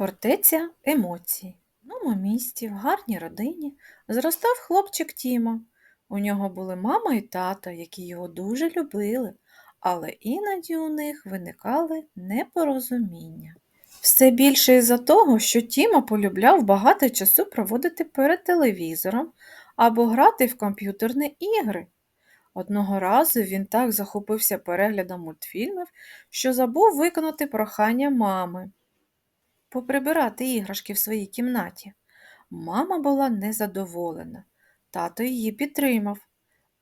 Фортеця емоцій. В одному місті, в гарній родині, зростав хлопчик Тіма. У нього були мама і тато, які його дуже любили, але іноді у них виникали непорозуміння. Все більше із-за того, що Тіма полюбляв багато часу проводити перед телевізором або грати в комп'ютерні ігри. Одного разу він так захопився переглядом мультфільмів, що забув виконати прохання мами поприбирати іграшки в своїй кімнаті. Мама була незадоволена, тато її підтримав,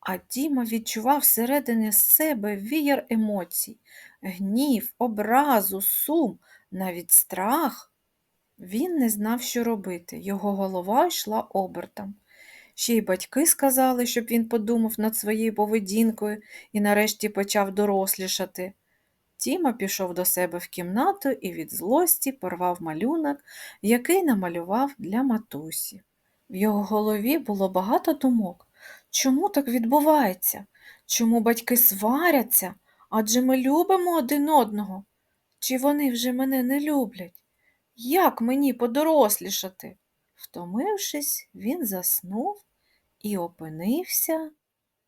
а Діма відчував всередині себе віяр емоцій, гнів, образу, сум, навіть страх. Він не знав, що робити, його голова йшла обертом. Ще й батьки сказали, щоб він подумав над своєю поведінкою і нарешті почав дорослішати. Тіма пішов до себе в кімнату і від злості порвав малюнок, який намалював для матусі. В його голові було багато думок. Чому так відбувається? Чому батьки сваряться? Адже ми любимо один одного. Чи вони вже мене не люблять? Як мені подорослішати? Втомившись, він заснув і опинився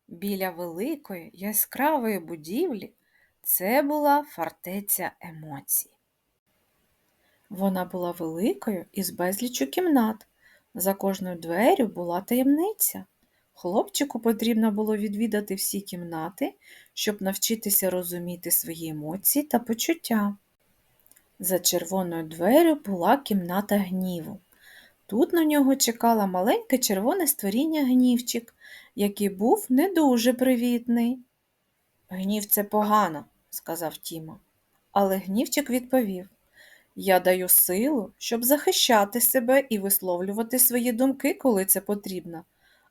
біля великої яскравої будівлі. Це була фортеця емоцій. Вона була великою і з безлічу кімнат. За кожною дверю була таємниця. Хлопчику потрібно було відвідати всі кімнати, щоб навчитися розуміти свої емоції та почуття. За червоною дверю була кімната гніву. Тут на нього чекало маленьке червоне створіння гнівчик, який був не дуже привітний. Гнів це погано, сказав Тіма. Але гнівчик відповів Я даю силу, щоб захищати себе і висловлювати свої думки, коли це потрібно.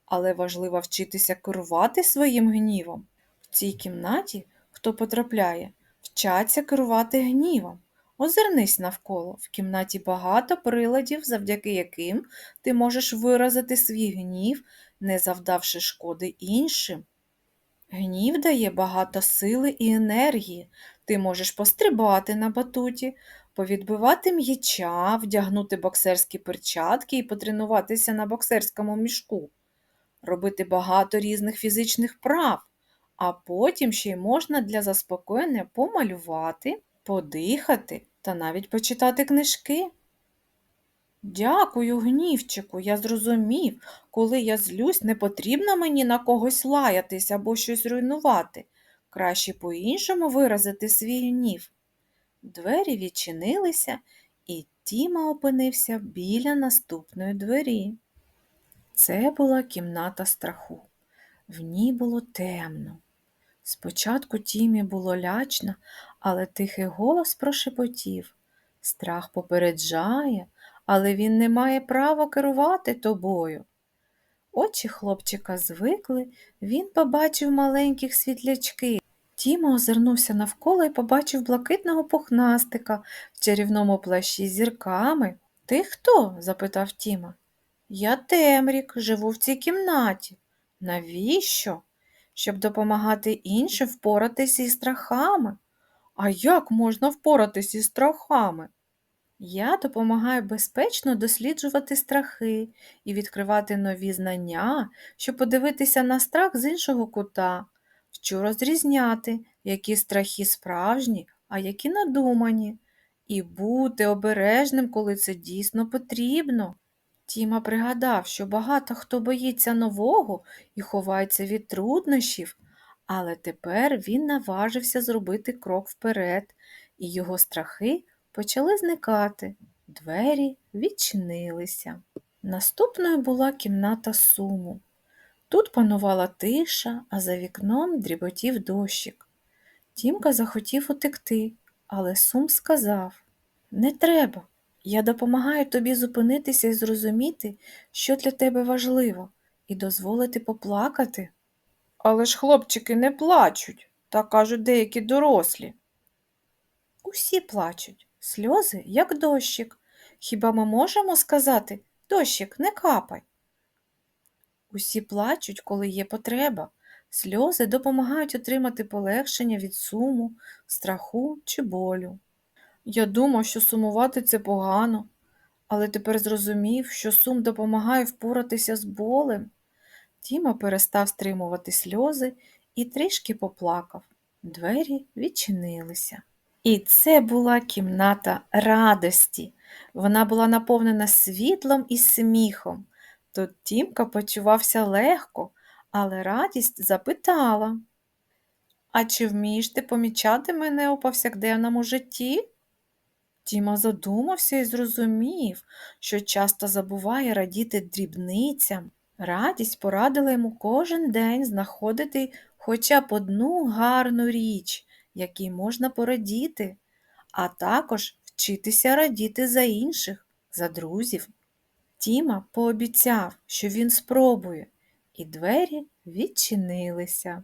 Але важливо вчитися керувати своїм гнівом. В цій кімнаті, хто потрапляє, вчаться керувати гнівом. Озирнись навколо, в кімнаті багато приладів, завдяки яким ти можеш виразити свій гнів, не завдавши шкоди іншим. Гнів дає багато сили і енергії. Ти можеш пострибати на батуті, повідбивати м'яча, вдягнути боксерські перчатки і потренуватися на боксерському мішку, робити багато різних фізичних прав, а потім ще й можна для заспокоєння помалювати, подихати та навіть почитати книжки. Дякую, гнівчику, я зрозумів, коли я злюсь, не потрібно мені на когось лаятись або щось руйнувати. Краще по-іншому виразити свій гнів. Двері відчинилися, і Тіма опинився біля наступної двері. Це була кімната страху. В ній було темно. Спочатку Тімі було лячно, але тихий голос прошепотів. Страх попереджає, але він не має права керувати тобою. Очі хлопчика звикли, він побачив маленьких світлячки. Тіма озирнувся навколо і побачив блакитного пухнастика в чарівному плащі з зірками. Ти хто? запитав Тіма. Я Темрік, живу в цій кімнаті. Навіщо? Щоб допомагати іншим впоратися із страхами. А як можна впоратися із страхами? Я допомагаю безпечно досліджувати страхи і відкривати нові знання, щоб подивитися на страх з іншого кута, вчу розрізняти, які страхи справжні, а які надумані, і бути обережним, коли це дійсно потрібно. Тіма пригадав, що багато хто боїться нового і ховається від труднощів, але тепер він наважився зробити крок вперед, і його страхи почали зникати, двері відчинилися. Наступною була кімната суму. Тут панувала тиша, а за вікном дріботів дощик. Тімка захотів утекти, але сум сказав Не треба. Я допомагаю тобі зупинитися і зрозуміти, що для тебе важливо, і дозволити поплакати. Але ж хлопчики не плачуть, так кажуть деякі дорослі. Усі плачуть, сльози, як дощик. Хіба ми можемо сказати дощик, не капай? Усі плачуть, коли є потреба. Сльози допомагають отримати полегшення від суму, страху чи болю. Я думав, що сумувати це погано, але тепер зрозумів, що сум допомагає впоратися з болем. Тіма перестав стримувати сльози і трішки поплакав. Двері відчинилися. І це була кімната радості. Вона була наповнена світлом і сміхом. Тут Тімка почувався легко, але радість запитала. А чи вмієш ти помічати мене у повсякденному житті? Тіма задумався і зрозумів, що часто забуває радіти дрібницям. Радість порадила йому кожен день знаходити хоча б одну гарну річ, якій можна порадіти, а також вчитися радіти за інших, за друзів. Тіма пообіцяв, що він спробує, і двері відчинилися.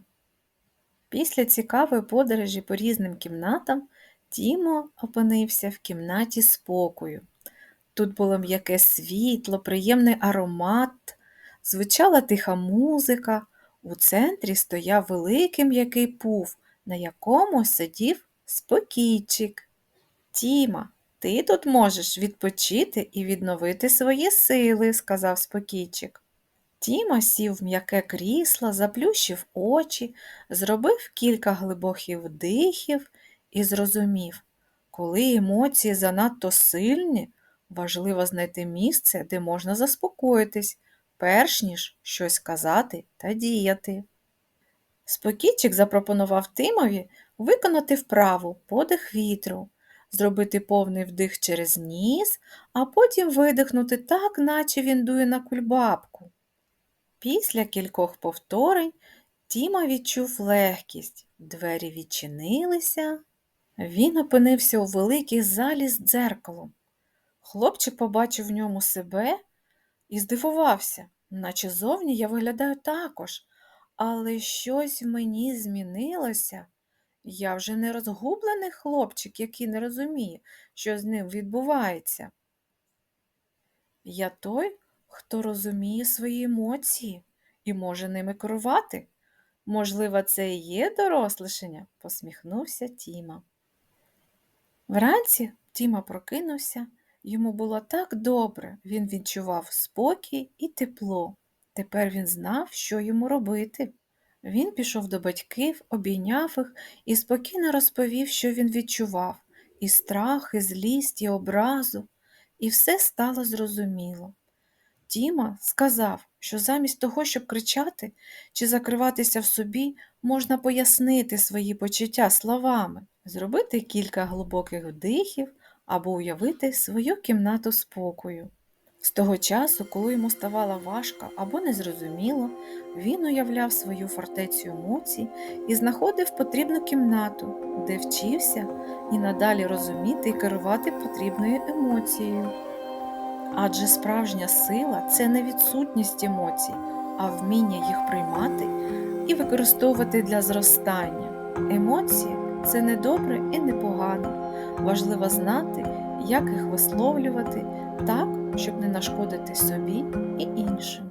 Після цікавої подорожі по різним кімнатам Тімо опинився в кімнаті спокою. Тут було м'яке світло, приємний аромат, звучала тиха музика. У центрі стояв великий м'який пуф, на якому сидів спокійчик. Тіма, ти тут можеш відпочити і відновити свої сили, сказав спокійчик. Тіма сів в м'яке крісло, заплющив очі, зробив кілька глибоких вдихів і зрозумів, коли емоції занадто сильні, важливо знайти місце, де можна заспокоїтись, перш ніж щось сказати та діяти. Спокійчик запропонував Тимові виконати вправу подих вітру, зробити повний вдих через ніс, а потім видихнути так, наче він дує на кульбабку. Після кількох повторень Тіма відчув легкість, двері відчинилися. Він опинився у великій залі з дзеркалом. Хлопчик побачив в ньому себе і здивувався, наче зовні я виглядаю також, але щось в мені змінилося. Я вже не розгублений хлопчик, який не розуміє, що з ним відбувається. Я той, хто розуміє свої емоції і може ними керувати. Можливо, це і є дорослишення, посміхнувся Тіма. Вранці Тіма прокинувся, йому було так добре, він відчував спокій і тепло. Тепер він знав, що йому робити. Він пішов до батьків, обійняв їх і спокійно розповів, що він відчував і страх, і злість, і образу, і все стало зрозуміло. Тіма сказав, що замість того, щоб кричати чи закриватися в собі, можна пояснити свої почуття словами, зробити кілька глибоких вдихів або уявити свою кімнату спокою. З того часу, коли йому ставало важко або незрозуміло, він уявляв свою фортецю емоцій і знаходив потрібну кімнату, де вчився і надалі розуміти і керувати потрібною емоцією. Адже справжня сила це не відсутність емоцій, а вміння їх приймати і використовувати для зростання. Емоції це не добре і не погано. Важливо знати, як їх висловлювати так, щоб не нашкодити собі і іншим.